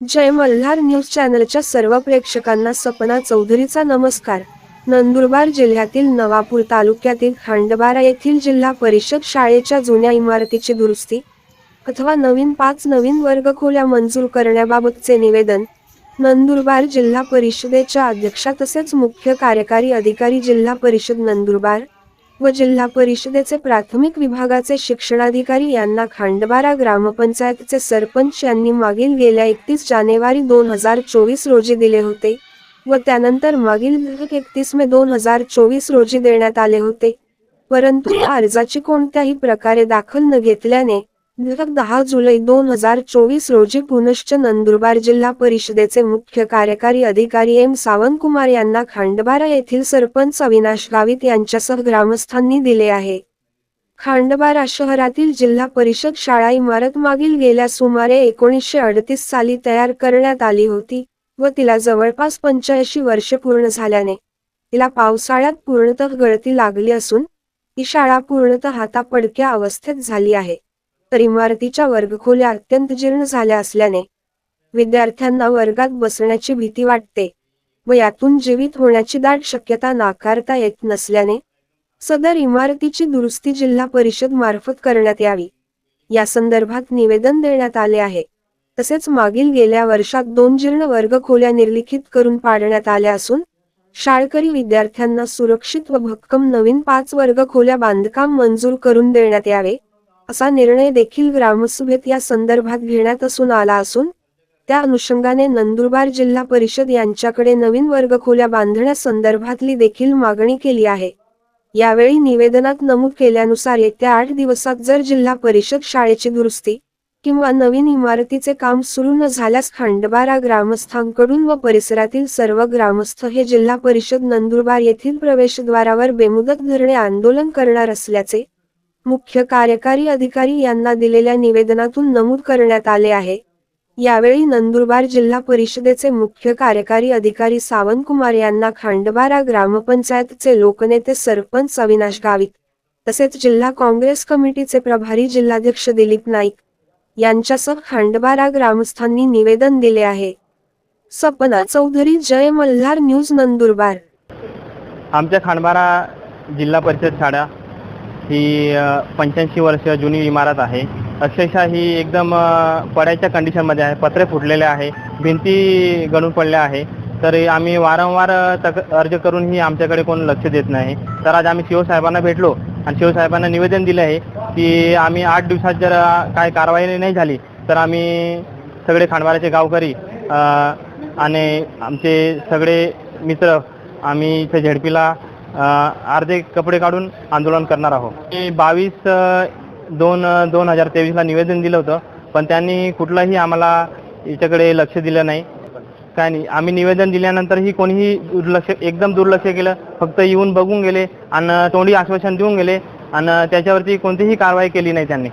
जय Malhar news चॅनलच्या सर्व प्रेक्षकांना सपना चौधरीचा नमस्कार. नंदुरबार जिल्ह्यातील नवापूर तालुक्यातील खांडबारा येथील जिल्हा परिषद शाळेच्या जुन्या इमारतीची दुरुस्ती अथवा नवीन पाच नवीन वर्ग खोल्या मंजूर करण्याबाबतचे निवेदन नंदुरबार जिल्हा परिषदेच्या अध्यक्षा तसेच मुख्य कार्यकारी अधिकारी जिल्हा परिषद नंदुरबार व जिल्हा परिषदेचे प्राथमिक विभागाचे शिक्षणाधिकारी यांना खांडबारा ग्रामपंचायतचे सरपंच यांनी मागील गेल्या एकतीस जानेवारी दोन हजार चोवीस रोजी दिले होते व त्यानंतर मागील एकतीस मे दोन हजार चोवीस रोजी देण्यात आले होते. परंतु अर्जाची कोणत्याही प्रकारे दाखल न घेतल्याने दहा जुलै दोन हजार चोवीस रोजी पुनश्च नंदुरबार जिल्हा परिषदेचे मुख्य कार्यकारी अधिकारी एम सावंतकुमार यांना खांडबारा येथील सरपंच अविनाश गावित यांच्यासह ग्रामस्थांनी दिले आहे. खांडबारा शहरातील जिल्हा परिषद शाळा इमारत मागील गेल्या सुमारे एकोणीसशे अडतीस साली तयार करण्यात आली होती व तिला जवळपास पंच्याऐंशी वर्षे पूर्ण झाल्याने तिला पावसाळ्यात पूर्णतः गळती लागली असून ही शाळा पूर्णतः हातापडक्या अवस्थेत झाली आहे. तर इमारतीच्या वर्गखोल्या अत्यंत जीर्ण झाल्या असल्याने विद्यार्थ्यांना वर्गात बसण्याची भीती वाटते व यातून जीवित होण्याची दाट शक्यता नाकारता येत नसल्याने सदर इमारतीची दुरुस्ती जिल्हा परिषद मार्फत करण्यात यावी. या संदर्भात निवेदन देण्यात आले आहे. तसेच मागील गेल्या वर्षात दोन जीर्ण वर्गखोल्या निर्लिखित करून पाडण्यात आल्या असून शाळकरी विद्यार्थ्यांना सुरक्षित व भक्कम नवीन पाच वर्गखोल्या बांधकाम मंजूर करून देण्यात यावे. असा निर्णय देखील ग्रामसभेत या संदर्भात घेण्यात असून आला असून त्या अनुषंगाने नंदुरबार जिल्हा परिषद यांच्याकडे नवीन वर्गखोल्या बांधण्यासंदर्भातली देखील मागणी केली आहे. यावेळी निवेदनात नमूद केल्यानुसार येत्या आठ दिवसात जर जिल्हा परिषद शाळेची दुरुस्ती किंवा नवीन इमारतीचे काम सुरू न झाल्यास खंडबारा ग्रामस्थांकडून व परिसरातील सर्व ग्रामस्थ हे जिल्हा परिषद नंदुरबार येथील प्रवेशद्वारावर बेमुदत धरणे आंदोलन करणार असल्याचे मुख्य कार्यकारी अधिकारी यांना दिलेल्या निवेदनातून नमूद करण्यात आले आहे. यावेळी नंदुरबार जिल्हा परिषदेचे मुख्य कार्यकारी अधिकारी सावंतकुमार यांना खांडबारा ग्रामपंचायतचे लोकनेते सरपंच अविनाश गावित तसेच जिल्हा काँग्रेस कमिटीचे प्रभारी जिल्हाध्यक्ष दिलीप नाईक यांच्यासह खांडबारा ग्रामस्थांनी निवेदन दिले आहे. सपना चौधरी जय मल्हार न्यूज नंदुरबार. आमच्या खांडबारा जिल्हा परिषद शाळा ही पंच्याऐंशी वर्ष जुनी इमारत आहे. अक्षरशः ही एकदम पडायच्या कंडिशनमध्ये आहे. पत्रे फुटलेले आहे. भिंती गळून पडल्या आहे. तर आम्ही वारंवार तक अर्ज करूनही आमच्याकडे कोण लक्ष देत नाही. तर आज आम्ही शिवसाहेबांना भेटलो आणि शिवसाहेबांना निवेदन दिलं आहे की आम्ही आठ दिवसात जर काय कारवाई नाही झाली तर आम्ही सगळे खांडवाराचे गावकरी आणि आमचे सगळे मित्र आम्ही इथे झेडपीला अर्धे कपडे काढून आंदोलन करणार आहोत. मी बावीस दोन दोन हजार तेवीसला निवेदन दिलं होतं पण त्यांनी कुठलंही आम्हाला याच्याकडे लक्ष दिलं नाही. काय नाही आम्ही निवेदन दिल्यानंतरही कोणीही दुर्लक्ष एकदम दुर्लक्ष केलं फक्त येऊन बघून गेले आणि तोंडी आश्वासन देऊन गेले आणि त्याच्यावरती कोणतीही कारवाई केली नाही त्यांनी.